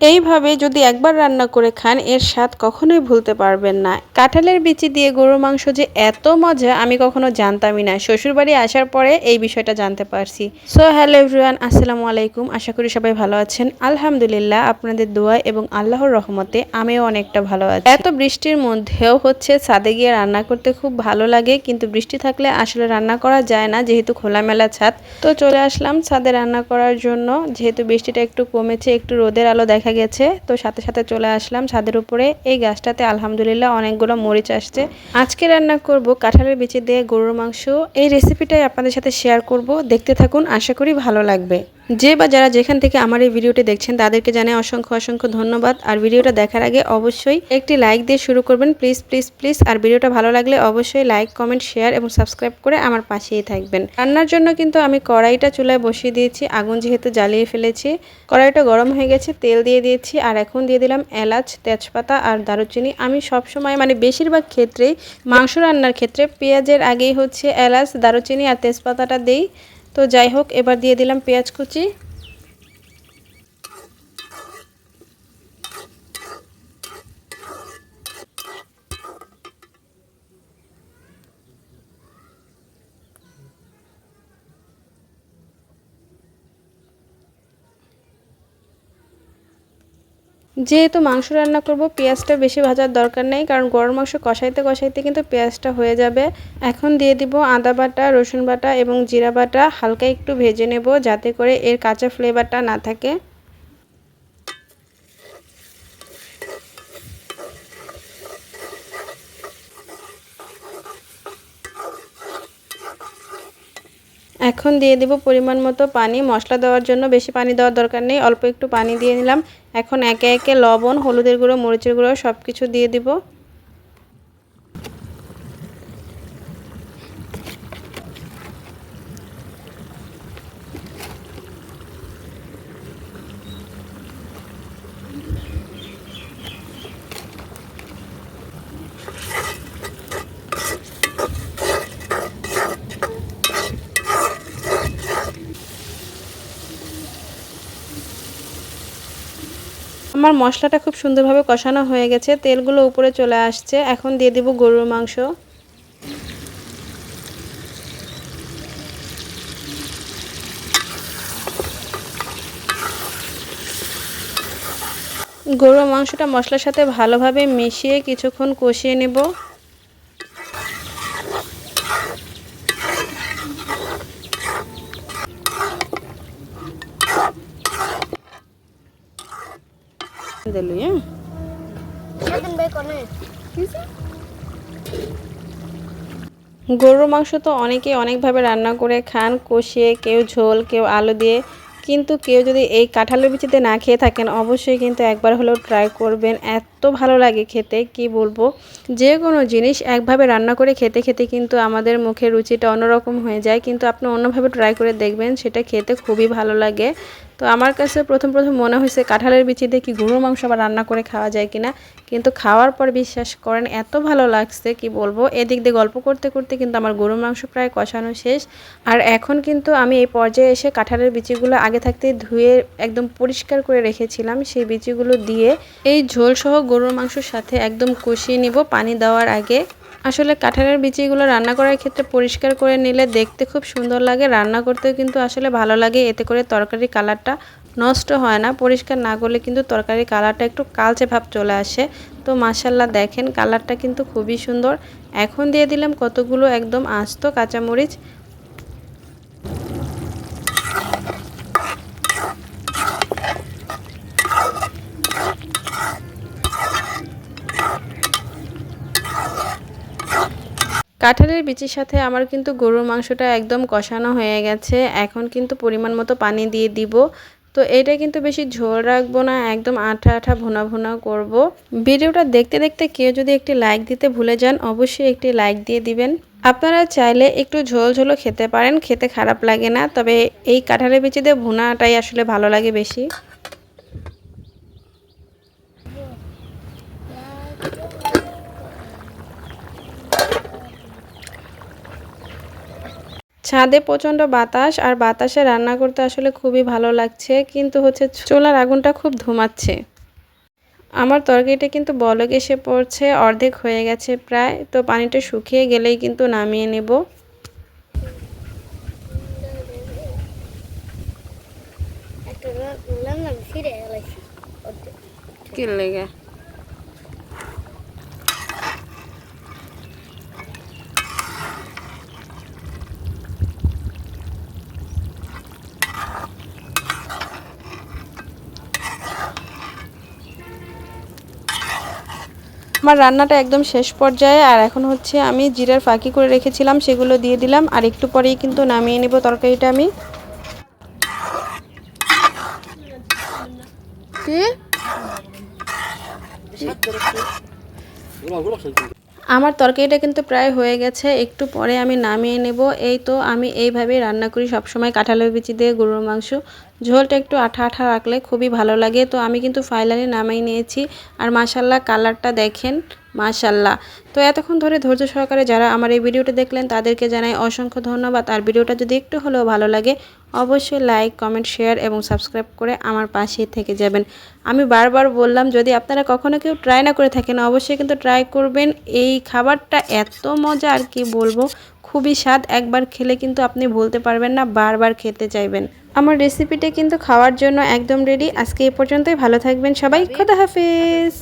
এইভাবে যদি একবার রান্না করে খান, এর স্বাদ কখনোই ভুলতে পারবেন না। কাঁঠালের বিচি দিয়ে গরুর মাংস যে এত মজা, আমি কখনো জানতামই না। শ্বশুরবাড়ি আসার পরে এই বিষয়টা জানতে পারছি। সো হ্যালো এভরিওয়ান আসসালামু আলাইকুম। আশা করি সবাই ভালো আছেন। আলহামদুলিল্লাহ, আপনাদের দোয়া এবং আল্লাহর রহমতে আমিও অনেকটা ভালো আছি। এত বৃষ্টির মধ্যেও হচ্ছে ছাদে গিয়ে রান্না করতে খুব ভালো লাগে, কিন্তু বৃষ্টি থাকলে আসলে রান্না করা যায় না, যেহেতু খোলামেলা ছাদ। তো চলে আসলাম ছাদে রান্না করার জন্য। যেহেতু বৃষ্টিটা একটু কমেছে, একটু রোদের আলো দেখা গেছে। তো সাথে সাথে চলে আসলাম ছাদের উপরে। এই গাছটাতে আলহামদুলিল্লাহ অনেকগুলো মরিচ আসছে। আজকে রান্না করব কাঁঠালের বিচি দিয়ে গরুর মাংস। এই রেসিপিটাই আপনাদের সাথে শেয়ার করব। দেখতে থাকুন, আশা করি ভালো লাগবে। যে বা যারা যেখান থেকে আমার এই ভিডিওটি দেখছেন, তাদেরকে জানাই অসংখ্য অসংখ্য ধন্যবাদ। আর ভিডিওটা দেখার আগে অবশ্যই একটি লাইক দিয়ে শুরু করবেন। Please please please. আর ভিডিওটা ভালো লাগলে অবশ্যই লাইক, কমেন্ট, শেয়ার এবং সাবস্ক্রাইব করে আমার পাশেই থাকবেন। রান্নার জন্য কিন্তু আমি কড়াইটা চুলায় বসিয়ে দিয়েছি। আগুন যেহেতু জ্বালিয়ে ফেলেছি, কড়াইটা গরম হয়ে গেছে, তেল দিয়ে দিয়েছি। আর এখন দিয়ে দিলাম এলাচ, তেজপাতা আর দারুচিনি। আমি সব সময় মানে বেশিরভাগ ক্ষেত্রেই মাংস রান্নার ক্ষেত্রে পেঁয়াজের আগেই হচ্ছে এলাচ, দারুচিনি আর তেজপাতাটা দেই। তো যাই হোক এবার দিয়ে দিলাম পেঁয়াজ কুচি। যেহেতু মাংস রান্না করব, পেঁয়াজটা বেশি ভাজার দরকার নেই, কারণ গরম মাংস কষাইতে কষাইতে কিন্তু পেঁয়াজটা হয়ে যাবে। এখন দিয়ে দিব আদা বাটা, রসুন বাটা এবং জিরা বাটা, হালকা একটু ভেজে নেব যাতে করে এর কাঁচা ফ্লেভারটা না থাকে। এখন দিয়ে দেব পরিমাণ মতো পানি। মশলা দেওয়ার জন্য বেশি পানি দেওয়ার দরকার নেই, অল্প একটু পানি দিয়ে নিলাম। এখন একে একে লবণ, হলুদের গুঁড়ো, মরিচের গুঁড়ো সব কিছু দিয়ে দিব। আমার মশলাটা খুব সুন্দরভাবে কষানো হয়ে গেছে, তেলগুলো উপরে চলে আসছে। এখন দিয়ে দিব গরুর মাংস। গরুর মাংসটা মশলার সাথে ভালোভাবে মিশিয়ে কিছুক্ষণ কষিয়ে নেব। দিলু হ্যাঁ গরুর মাংস তো অনেকেই অনেকভাবে রান্না করে খান কষিয়ে কেউ ঝোল কেউ আলু দিয়ে। কিন্তু কেউ যদি এই কাঁঠালের বিচিতে না খেয়ে থাকেন অবশ্যই কিন্তু একবার হলেও ট্রাই করবেন। এত ভালো লাগে খেতে কি বলব? যে কোনো জিনিস একভাবে রান্না করে খেতে খেতে কিন্তু আমাদের মুখের রুচিটা অন্যরকম হয়ে যায়। কিন্তু আপনি অন্যভাবে ট্রাই করে দেখবেন সেটা খেতে খুবই ভালো লাগে। তো আমার কাছে প্রথম প্রথম মনে হয়েছে কাঁঠালের বিচি দিয়ে কি গরুর মাংস আবার রান্না করে খাওয়া যায় কিনা। কিন্তু খাওয়ার পর বিশ্বাস করেন, এত ভালো লাগছে, কি বলব? এদিক দিয়ে গল্প করতে করতে কিন্তু আমার গরুর মাংস প্রায় কষানো শেষ। আর এখন কিন্তু আমি এই পর্যায়ে এসে কাঁঠালের বিচিগুলো আগে থাকতে ধুয়ে একদম পরিষ্কার করে রেখেছিলাম। সেই বিচিগুলো দিয়ে এই ঝোলসহ গরুর মাংসর সাথে একদম কষিয়ে নিব পানি দেওয়ার আগে। আসলে কাঁঠালের বিচিগুলো রান্না করার ক্ষেত্রে পরিষ্কার করে নিলে দেখতে খুব সুন্দর লাগে। রান্না করতেও কিন্তু আসলে ভালো লাগে। এতে করে তরকারির কালারটা নষ্ট হয় না। পরিষ্কার না করলে কিন্তু তরকারির কালারটা একটু কালচে ভাব চলে আসে। তো মাসাল্লাহ দেখেন, কালারটা কিন্তু খুবই সুন্দর। এখন দিয়ে দিলাম কতগুলো একদম আস্ত কাঁচামরিচ। কাঁঠালের বিচির সাথে আমার কিন্তু গরুর মাংসটা একদম কষানো হয়ে গেছে। এখন কিন্তু পরিমাণ মতো পানি দিয়ে দিব। তো এটা কিন্তু বেশি ঝোল রাখব না, একদম আঠা আঠা ভুনা ভুনা করব। ভিডিওটা দেখতে দেখতে কেউ যদি একটি লাইক দিতে ভুলে যান, অবশ্যই একটি লাইক দিয়ে দিবেন। আপনারা চাইলে একটু ঝোল ঝোলও খেতে পারেন, খেতে খারাপ লাগে না, তবে এই কাঁঠালের বিচিতে ভুনাটাই আসলে ভালো লাগে বেশি। ছাদে প্রচণ্ড বাতাস আর বাতাসে রান্না করতে আসলে খুবই ভালো লাগছে কিন্তু হচ্ছে চোলার আগুনটা খুব ধুমাচ্ছে। আমার তরকারিটা কিন্তু বলক এসে পড়ছে অর্ধেক হয়ে গেছে প্রায় তো পানিটা শুকিয়ে গেলেই কিন্তু নামিয়ে নেব। কি লেগে আমার রান্নাটা একদম শেষ পর্যায়ে আর এখন হচ্ছে আমি জিরার ফাঁকি করে রেখেছিলাম সেগুলো দিয়ে দিলাম আর একটু পরেই কিন্তু নামিয়ে নেব তরকারিটা আমি। আমার তরকারিটা কিন্তু প্রায় হয়ে গেছে একটু পরে আমি নামিয়ে নেব। এই তো আমি এইভাবেই রান্না করি সবসময় কাঁঠালের বিচি দিয়ে গরুর মাংস। ঝোলটা একটু আঠা আঠা রাখলে খুবই ভালো লাগে। তো আমি কিন্তু ফাইনালি নামিয়ে নিয়েছি। আর মাশাল্লাহ কালারটা দেখেন মাশাল্লাহ তো এতক্ষণ ধরে ধৈর্য সহকারে যারা আমার এই ভিডিওটা দেখলেন, তাদেরকে জানাই অসংখ্য ধন্যবাদ। আর ভিডিওটা যদি একটু হলেও ভালো লাগে, অবশ্যই লাইক কমেন্ট শেয়ার এবং সাবস্ক্রাইব করে আমার পাশে থেকে যাবেন। আমি বারবার বললাম, যদি আপনারা কখনো কেউ ট্রাই না করে থাকেন, অবশ্যই কিন্তু ট্রাই করবেন। এই খাবারটা এত মজা আর কি বলব? খুবই স্বাদ, একবার খেলে কিন্তু আপনি বলতে পারবেন না, বারবার খেতে চাইবেন। আমার রেসিপিটা কিন্তু খাওয়ার জন্য একদম রেডি আজকে এ পর্যন্তই, ভালো থাকবেন সবাই, খোদা হাফিজ।